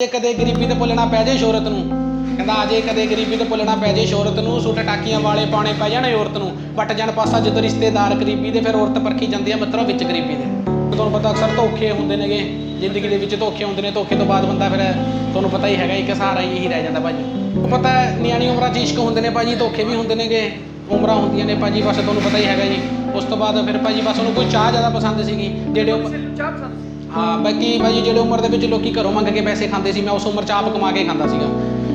ਜੇ ਕਦੇ ਗਰੀਬੀ ਤੇ ਭੁੱਲਣਾ ਪੈ ਜੇ ਸ਼ੋਹਰਤ ਨੂੰ। ਕਹਿੰਦਾ ਅਜੇ ਕਦੇ ਗਰੀਬੀ ਤੇ ਭੁੱਲਣਾ ਪੈ ਜੇ ਸ਼ੋਹਰਤ ਨੂੰ, ਸੂਟ ਟਾਕੀਆਂ ਵਾਲੇ ਪਾਉਣੇ ਪੈ ਜਾਣ ਔਰਤ ਨੂੰ। ਪੱਟ ਜਾਣ ਪਾਸਾ ਜਦੋਂ ਰਿਸ਼ਤੇਦਾਰ ਗਰੀਬੀ ਦੇ, ਫਿਰ ਔਰਤ ਪਰਖੀ ਜਾਂਦੀ ਹੈ ਮਿੱਤਰੋ ਵਿੱਚ ਗਰੀਬੀ ਦੇ। ਤੁਹਾਨੂੰ ਪਤਾ ਅਕਸਰ ਧੋਖੇ ਹੁੰਦੇ ਨੇਗੇ। ਜ਼ਿੰਦਗੀ ਦੇ ਵਿੱਚ ਧੋਖੇ ਹੁੰਦੇ ਨੇ, ਧੋਖੇ ਤੋਂ ਬਾਅਦ ਬੰਦਾ ਫਿਰ ਤੁਹਾਨੂੰ ਪਤਾ ਹੀ ਹੈਗਾ, ਇੱਕ ਸਹਾਰਾ ਹੀ ਇਹੀ ਰਹਿ ਜਾਂਦਾ ਭਾਜੀ। ਪਤਾ ਨਿਆਣੀ ਉਮਰਾਂ 'ਚ ਇਸ਼ਕ ਹੁੰਦੇ ਨੇ ਭਾਜੀ, ਧੋਖੇ ਵੀ ਹੁੰਦੇ ਨੇਗੇ। ਉਮਰਾਂ ਹੁੰਦੀਆਂ ਨੇ ਭਾਜੀ, ਬਸ ਤੁਹਾਨੂੰ ਪਤਾ ਹੀ ਹੈਗਾ ਜੀ। ਉਸ ਤੋਂ ਬਾਅਦ ਫਿਰ ਭਾਜੀ, ਬਸ ਉਹਨੂੰ ਕੋਈ ਚਾਹ ਜ਼ਿਆਦਾ ਪਸੰਦ ਸੀਗੀ, ਜਿਹੜੇ ਉਹ ਚਾਹ ਪਸੰਦ ਹਾਂ ਬਾਕੀ ਭਾਜੀ ਜਿਹੜੇ ਉਮਰ ਦੇ ਵਿੱਚ ਲੋਕੀ ਘਰੋਂ ਮੰਗ ਕੇ ਪੈਸੇ ਖਾਂਦੇ ਸੀ ਮੈਂ ਉਸ ਉਮਰ ਚ ਆਪ ਕਮਾ ਕੇ ਖਾਂਦਾ ਸੀਗਾ।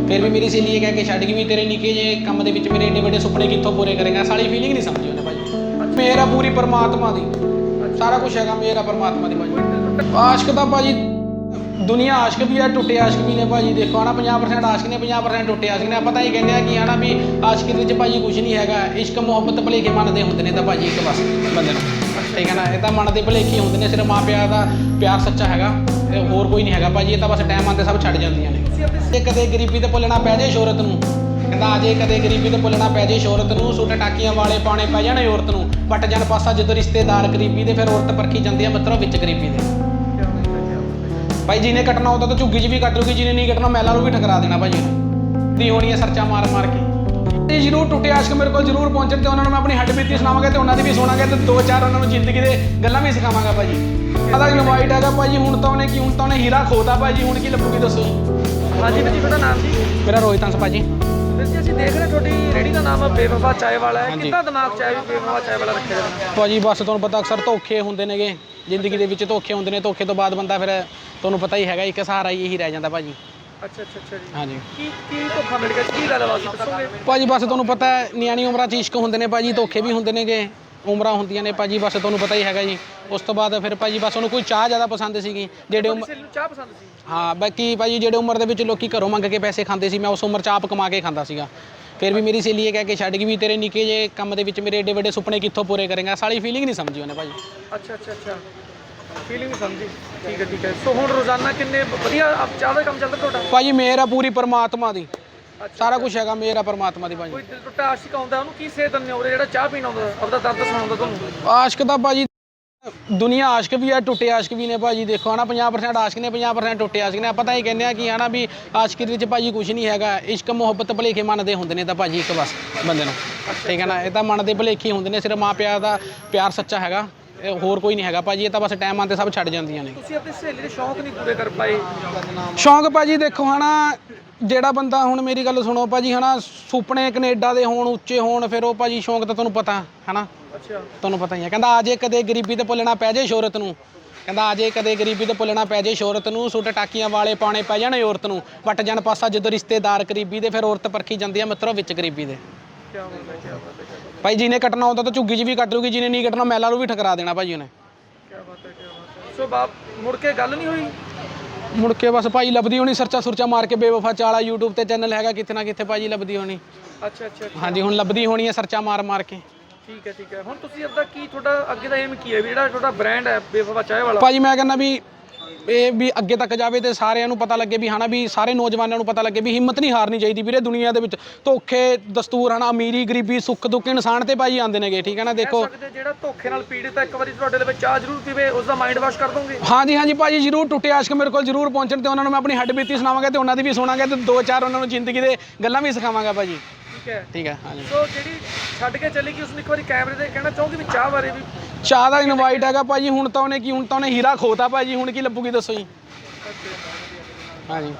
ਫਿਰ ਵੀ ਮੇਰੀ ਸਹੇਲੀ ਇਹ ਕਹਿ ਕੇ ਛੱਡ ਗਈ ਵੀ ਤੇਰੇ ਨਿੱਕੇ ਜੇ ਕੰਮ ਦੇ ਵਿੱਚ ਮੇਰੇ ਏਡੇ ਵੱਡੇ ਸੁਪਨੇ ਕਿੱਥੋਂ ਪੂਰੇ ਕਰੇਗਾ? ਸਾਲੀ ਫੀਲਿੰਗ ਨਹੀਂ ਸਮਝੀ ਉਹਨੇ ਭਾਜੀ। ਮੇਰਾ ਪੂਰੀ ਪਰਮਾਤਮਾ ਦੀ। ਸਾਰਾ ਕੁਝ ਹੈਗਾ ਮੇਰਾ ਪਰਮਾਤਮਾ ਦੀ ਭਾਜੀ। ਆਸ਼ਕ ਤਾਂ ਭਾਜੀ ਦੁਨੀਆ ਆਸ਼ਕ ਵੀ ਹੈ ਟੁੱਟੇ ਆਸ਼ਕ ਵੀ ਨੇ ਭਾਜੀ। ਦੇਖੋ ਹਨਾ 50% ਆਸ਼ਕ ਨੇ 50% ਟੁੱਟੇ ਆਸ਼ਕ ਨੇ। ਆਪਾਂ ਤਾਂ ਹੀ ਕਹਿੰਦੇ ਆ ਕਿ ਹਨਾ ਵੀ ਆਸ਼ਕ ਦੇ ਵਿੱਚ ਭਾਜੀ ਕੁਝ ਨਹੀਂ ਹੈਗਾ। ਇਸ਼ਕ ਮੁਹੱਬਤ ਭਲੇਖੇ ਮਨ ਦੇ ਹੁੰਦੇ ਨੇ ਤਾਂ ਭਾਜੀ ਇੱਕ ਬਸ ਬੰਦੇ ਨੂੰ। ਠੀਕ ਹੈ ਨਾ ਇਹ ਤਾਂ ਮਨ ਦੇ ਭਲੇਖੇ ਹੁੰਦੇ ਨੇ, ਸਿਰਫ ਮਾਂ ਪਿਓ ਦਾ ਪਿਆਰ ਸੱਚਾ ਹੈਗਾ ਇਹ ਹੋਰ ਕੋਈ ਨਹੀਂ ਹੈਗਾ, ਭਾਜੀ, ਇਹ ਤਾਂ ਬਸ ਟਾਈਮ ਆਉਂਦੇ ਸਭ ਛੱਡ ਜਾਂਦੀਆਂ ਨੇ। ਜੇ ਕਦੇ ਗਰੀਬੀ ਤੇ ਭੁੱਲਣਾ ਪੈ ਜੇ ਸ਼ੋਹਰਤ ਨੂੰ, ਕਹਿੰਦਾ ਅਜੇ ਕਦੇ ਗਰੀਬੀ ਤੇ ਭੁੱਲਣਾ ਪੈ ਜੇ ਸ਼ੋਹਰਤ ਨੂੰ, ਸੂਟ ਟਾਕੀਆਂ ਵਾਲੇ ਪਾਉਣੇ ਪੈ ਜਾਣ ਔਰਤ ਨੂੰ ਪੱਟ ਜਾਣ ਪਾਸਾ ਜਦੋਂ ਰਿਸ਼ਤੇਦਾਰ ਗਰੀਬੀ ਦੇ, ਫਿਰ ਔਰਤ ਪਰਖੀ ਜਾਂਦੀ ਹੈ ਮਿੱਤਰੋ ਵਿੱਚ ਗਰੀਬੀ ਦੇ। ਭਾਈ, ਜਿਹਨੇ ਕੱਟਣਾ ਹੁੰਦਾ ਤਾਂ ਝੁੱਗੀ 'ਚ ਵੀ ਕੱਟ ਲੂਗੀ ਜਿਹਨੇ ਨਹੀਂ ਕੱਟਣਾ, ਮੈਲਾਂ ਨੂੰ ਵੀ ਠਕਰਾ ਦੇਣਾ ਭਾਜੀ ਉਹਨੇ ਦੀ ਹੋਣੀ ਹੈ ਸਰਚਾ ਮਾਰ ਮਾਰ ਕੇ। ਤੇ ਜਰੂਰ ਟੁੱਟੇ ਆਸ਼ਕ ਮੇਰੇ ਕੋਲ ਜਰੂਰ ਪਹੁੰਚਣ ਤੇ ਉਹਨਾਂ ਨੂੰ ਮੈਂ ਆਪਣੀ ਹੱਡ ਬੀਤੀ ਸੁਣਾਵਾਂਗਾ ਤੇ ਉਹਨਾਂ ਦੀ ਵੀ ਸੁਣਾਂਗੇ ਤੇ ਦੋ ਚਾਰ ਉਹਨਾਂ ਨੂੰ ਜ਼ਿੰਦਗੀ ਦੇ ਗੱਲਾਂ ਵੀ ਸਿਖਾਵਾਂਗਾ ਭਾਜੀ। ਪਤਾ ਇਨਵਾਈਟ ਹੈਗਾ ਭਾਜੀ ਹੁਣ ਤਾਂ ਉਹਨੇ ਕੀ ਹੁਣ ਤਾਂ ਉਹਨੇ ਹੀਰਾ ਖੋਤਾ ਭਾਜੀ ਹੁਣ ਕੀ ਲੱਭੂਗੀ ਦੱਸੋ? ਹਾਂਜੀ ਵੀਰ ਜੀ ਤੁਹਾਡਾ ਨਾਮ ਜੀ। ਮੇਰਾ ਰੋਹਿਤ ਹੰਸ ਭਾਜੀ। ਵੀਰ ਜੀ ਅਸੀਂ ਦੇਖ ਰਹੇ ਤੁਹਾਡੀ ਰੇੜੀ ਦਾ ਨਾਮ ਬੇਵਫਾ ਚਾय ਵਾਲਾ ਹੈ। ਕਿੰਨਾ ਦਿਮਾਗ ਚ ਆਇਆ ਵੀ ਬੇਵਫਾ ਚਾय ਵਾਲਾ ਰੱਖਿਆ ਜਾਵੇ? ਭਾਜੀ ਬਸ ਤੁਹਾਨੂੰ ਪਤਾ ਅਕਸਰ ਧੋਖੇ ਹੁੰਦੇ ਨੇਗੇ। ਜ਼ਿੰਦਗੀ ਦੇ ਵਿੱਚ ਧੋਖੇ ਹੁੰਦੇ ਨੇ ਧੋਖੇ ਤੋਂ ਬਾਅਦ ਬੰਦਾ ਫਿਰ ਤੁਹਾਨੂੰ ਪਤਾ ਹੀ ਹੈਗਾ ਇੱਕ ਸਹਾਰਾ ਹੀ ਇਹੀ ਰਹਿ ਜਾਂਦਾ ਭਾਜੀ। ਅੱਛਾ ਅੱਛਾ ਅੱਛਾ ਜੀ। ਹਾਂਜੀ। ਕੀ ਕੀ ਧੋਖਾ ਮਿਲ ਗਿਆ? ਕੀ ਗੱਲਬਾਤ ਸੀ? ਦੱਸੋਗੇ? ਭਾਜੀ ਬਸ ਤੁਹਾਨੂੰ ਪਤਾ ਹੈ ਨਿਆਣੀ ਉਮਰਾਂ 'ਚ ਇਸ਼ਕ ਹੁੰਦੇ ਨੇ ਭਾਜੀ ਧੋਖੇ ਵੀ ਹੁੰਦੇ ਨੇਗੇ। ਉਮਰਾਂ ਹੁੰਦੀਆਂ ਨੇ ਭਾਜੀ ਬਸ ਤੁਹਾਨੂੰ ਪਤਾ ਹੀ ਹੈਗਾ ਜੀ। ਉਸ ਤੋਂ ਬਾਅਦ ਫਿਰ ਭਾਜੀ ਬਸ ਉਹਨੂੰ ਕੋਈ ਚਾਹ ਜ਼ਿਆਦਾ ਪਸੰਦ ਸੀਗੀ। ਜਿਹੜੇ ਉਮ- ਕਿਸੇ ਨੂੰ ਚਾਹ ਪਸੰਦ ਸੀ? ਹਾਂ ਬਾਕੀ ਭਾਜੀ ਜਿਹੜੇ ਉਮਰ ਦੇ ਵਿੱਚ ਲੋਕੀ ਘਰੋਂ ਮੰਗ ਕੇ ਪੈਸੇ ਖਾਂਦੇ ਸੀ ਮੈਂ ਉਸ ਉਮਰ 'ਚ ਆਪ ਕਮਾ ਕੇ ਖਾਂਦਾ ਸੀਗਾ। ਫਿਰ ਵੀ ਮੇਰੀ ਸਹੇਲੀ ਇਹ ਕਹਿ ਕੇ ਛੱਡ ਗਈ ਵੀ ਤੇਰੇ ਨਿੱਕੇ ਜੇ ਕੰਮ ਦੇ ਵਿੱਚ ਮੇਰੇ ਏਡੇ ਵੱਡੇ ਸੁਪਨੇ ਕਿੱਥੋਂ ਪੂਰੇ ਕਰੇਗਾ? ਸਾਲੀ ਫੀਲਿੰਗ ਨਹੀਂ ਸਮਝੀ ਉਹਨੇ ਭਾਜੀ। ਅੱਛਾ ਅੱਛਾ ਅੱਛਾ। ਫੀਲਿੰਗ ਸਮਝੀ। ਠੀਕ ਹੈ ਠੀਕ ਹੈ। ਸੋ ਹੁਣ ਰੋਜ਼ਾਨਾ ਕਿੰਨੇ ਵਧੀਆ ਆਪ ਚਾਹ ਦਾ ਕੰਮ ਚੱਲਦਾ ਤੁਹਾਡਾ? ਭਾਜੀ ਮੇਰਾ ਪੂਰੀ ਪਰਮਾਤਮਾ ਦੀ। ਸਾਰਾ ਕੁਝ ਹੈਗਾ ਮੇਰਾ ਪਰਮਾਤਮਾ ਦੀ ਭਾਜੀ। ਕੋਈ ਦਿਲ ਟੁੱਟਾ ਆਸ਼ਿਕ ਆਉਂਦਾ ਉਹਨੂੰ ਕੀ ਸੇਧ ਦਿੰਦੇ ਹੋ? ਜਿਹੜਾ ਚਾਹ ਪੀਣ ਆਉਂਦਾ ਆਪਦਾ ਦਰਦ ਸੁਣਾਉਂਦਾ ਤੁਹਾਨੂੰ? ਆਸ਼ਕ ਤਾਂ ਭਾਜੀ ਦੁਨੀਆ ਆਸ਼ਕ ਵੀ ਹੈ ਟੁੱਟੇ ਆਸ਼ਕ ਵੀ ਨੇ ਭਾਜੀ। ਦੇਖੋ ਹਨਾ 50% ਆਸ਼ਕ ਨੇ 50% ਟੁੱਟੇ ਆਸ਼ਕ ਨੇ। ਆਪਾਂ ਤਾਂ ਇਹ ਕਹਿੰਦੇ ਆ ਕਿ ਹਨਾ ਵੀ ਆਸ਼ਕੀ ਦੇ ਵਿੱਚ ਭਾਜੀ ਕੁਝ ਨਹੀਂ ਹੈਗਾ। ਇਸ਼ਕ ਮੁਹੱਬਤ ਭਲੇਖੇ ਮਨ ਦੇ ਹੁੰਦੇ ਨੇ ਤਾਂ ਭਾਜੀ ਇੱਕ ਬਸ ਬੰਦੇ ਨੂੰ। ਠੀਕ ਹੈ ਨਾ? ਇਹ ਤਾਂ ਮਨ ਦੇ ਭਲੇਖੇ ਹੁੰਦੇ ਨੇ ਸਿਰਫ ਮਾਂ ਪਿਓ ਦਾ ਪਿਆਰ ਸੱਚਾ ਹੈਗਾ। ਇਹ ਹੋਰ ਕੋਈ ਨਹੀਂ ਹੈਗਾ। ਭਾਜੀ ਇਹ ਤਾਂ ਬਸ ਟਾਈਮ ਆਉਂਦੇ ਸਭ ਛੱਡ ਜਾਂਦੀਆਂ ਨੇ। ਤੁਸੀਂ ਆਪਣੀ ਸਹੇਲੀ ਦੇ ਸ਼ੌਂਕ ਨਹੀਂ ਪੂਰੇ ਕਰ ਪਾਏ? ਸ਼ੌਂਕ ਭਾਜੀ ਦੇਖੋ ਹਨਾ ਜਿਹੜਾ ਬੰਦਾ ਹੁਣ ਮੇਰੀ ਗੱਲ ਸੁਣੋ ਭਾਜੀ ਹਨਾ ਸੁਪਨੇ ਕੈਨੇਡਾ ਦੇ ਹੋਣ ਉੱਚੇ ਹੋਣ ਫਿਰ ਉਹ ਭਾਜੀ ਸ਼ੌਂਕ ਤਾਂ ਤੁਹਾਨੂੰ ਪਤਾ ਹਨਾ? ਅੱਛਾ। ਤੁਹਾਨੂੰ ਪਤਾ ਹੀ ਹੈ। ਕਹਿੰਦਾ ਅਜੇ ਕਦੇ ਗਰੀਬੀ ਤੇ ਭੁੱਲਣਾ ਪੈ ਜੇ ਸ਼ੋਹਰਤ ਨੂੰ। ਕਹਿੰਦਾ ਅਜੇ ਕਦੇ ਗਰੀਬੀ ਤੇ ਭੁੱਲਣਾ ਪੈ ਜੇ ਸ਼ੋਹਰਤ ਨੂੰ ਸੂਟ ਟਾਕੀਆਂ ਵਾਲੇ ਪਾਉਣੇ ਪੈ ਜਾਣ ਔਰਤ ਨੂੰ। ਪੱਟ ਜਾਣ ਪਾਸਾ ਜਦੋਂ ਰਿਸ਼ਤੇਦਾਰ ਗਰੀਬੀ ਦੇ ਫਿਰ ਔਰਤ ਪਰਖੀ ਜਾਂਦੀ ਹੈ ਮਿੱਤਰੋ ਵਿੱਚ ਗਰੀਬੀ ਦੇ। ਭਾਈ ਜਿਹਨੇ ਕੱਟਣਾ ਹੁੰਦਾ ਤਾਂ ਝੁੱਗੀ 'ਚ ਵੀ ਕੱਟ ਲੂਗੀ ਜਿਹਨੇ ਨਹੀਂ ਕੱਟਣਾ ਮੈਲਾਂ ਨੂੰ ਵੀ ਠਕਰਾ ਦੇਣਾ ਭਾਜੀ ਉਹਨੇ। ਸੋ ਬਾਪ ਮੁੜ ਕੇ ਗੱਲ ਨਹੀਂ ਹੋਈ? ਮੁੜ ਕੇ ਬਸ ਭਾਈ ਲੱਭਦੀ ਹੋਣੀ ਸਰਚਾ ਸੁਰਚਾ ਮਾਰ ਕੇ ਬੇਵਫਾ ਚਾਲਾ YouTube ਤੇ ਚੈਨਲ ਹੈਗਾ ਕਿਤੇ ਨਾ ਕਿਤੇ ਭਾਜੀ ਲੱਭਦੀ ਹੋਣੀ। ਅੱਛਾ ਅੱਛਾ। ਹਾਂਜੀ ਹੁਣ ਲੱਭਦੀ ਹੋਣੀ ਹੈ ਸਰਚਾ ਮਾਰ ਮਾਰ ਕੇ। ਠੀਕ ਹੈ ਠੀਕ ਹੈ। ਹੁਣ ਤੁਸੀਂ ਆਪਦਾ ਕੀ ਤੁਹਾਡਾ ਅੱਗੇ ਦਾ ਏਮ ਕੀ ਹੈ? ਵੀ ਜਿਹੜਾ ਤੁਹਾਡਾ ਬ੍ਰਾਂਡ ਹੈ ਬੇਫਵਾ ਚਾਹ ਵਾਲਾ। ਭਾਜੀ ਮੈਂ ਕਹਿੰਦਾ ਵੀ ਇਹ ਵੀ ਅੱਗੇ ਤੱਕ ਜਾਵੇ ਤੇ ਸਾਰਿਆਂ ਨੂੰ ਪਤਾ ਲੱਗੇ ਵੀ ਹਨਾ ਵੀ ਸਾਰੇ ਨੌਜਵਾਨਾਂ ਨੂੰ ਪਤਾ ਲੱਗੇ ਵੀ ਹਿੰਮਤ ਨਹੀਂ ਹਾਰਨੀ ਚਾਹੀਦੀ ਵੀਰੇ ਦੁਨੀਆ ਦੇ ਵਿੱਚ। ਧੋਖੇ ਦਸਤੂਰ ਹਨਾ ਅਮੀਰੀ ਗਰੀਬੀ ਸੁੱਖ ਦੁੱਖ ਇਨਸਾਨ ਤੇ ਭਾਜੀ ਆਉਂਦੇ ਨੇਗੇ ਠੀਕ ਹੈ ਨਾ? ਦੇਖੋ। ਜਿਹੜਾ ਧੋਖੇ ਨਾਲ ਪੀੜਿਤ ਹੈ ਇੱਕ ਵਾਰੀ ਤੁਹਾਡੇ ਲਈ ਚਾਹ ਜ਼ਰੂਰ ਪੀਵੇ ਉਸ ਦਾ ਮਾਈਂਡ ਵਾਸ਼ ਕਰ ਦੋਗੇ? ਹਾਂਜੀ ਹਾਂਜੀ ਭਾਜੀ ਜਰੂਰ ਟੁੱਟੇ ਆਸ਼ਕ ਮੇਰੇ ਕੋਲ ਜਰੂਰ ਪਹੁੰਚਣ ਤੇ ਉਹਨਾਂ ਨੂੰ ਮੈਂ ਆਪਣੀ ਹੱਡ ਬੀਤੀ ਸੁਣਾਵਾਂਗਾ ਤੇ ਉਹਨਾਂ ਦੀ ਵੀ ਸੁਣਾਂਗੇ ਤੇ ਦੋ ਚਾਰ ਉਹਨਾਂ ਨੂੰ ਜ਼ਿੰਦਗੀ ਦੇ ਗੱਲਾਂ ਵੀ ਸਿਖਾਵਾਂਗਾ ਭਾਜੀ। ਠੀਕ ਹੈ। ਠੀਕ ਹੈ ਹਾਂਜੀ। ਸੋ ਜਿਹੜੀ ਛੱਡ ਕੇ ਚਲੀ ਗਈ ਉਸਨੂੰ ਇੱਕ ਵਾਰੀ ਕੈਮਰੇ ਤੇ ਕਹਿਣਾ ਚਾਹੂੰਗੀ ਵੀ ਚਾਹ ਬਾਰੇ ਵੀ? ਚਾਹ ਦਾ ਇਨਵਾਈਟ ਹੈਗਾ ਭਾਜੀ, ਹੁਣ ਤਾਂ ਉਹਨੇ ਕੀ ਹੁਣ ਤਾਂ ਉਹਨੇ ਹੀਰਾ ਖੋਤਾ ਭਾਜੀ, ਹੁਣ ਕੀ ਲੱਭੂਗੀ ਦੱਸੋ ਜੀ? ਹਾਂਜੀ।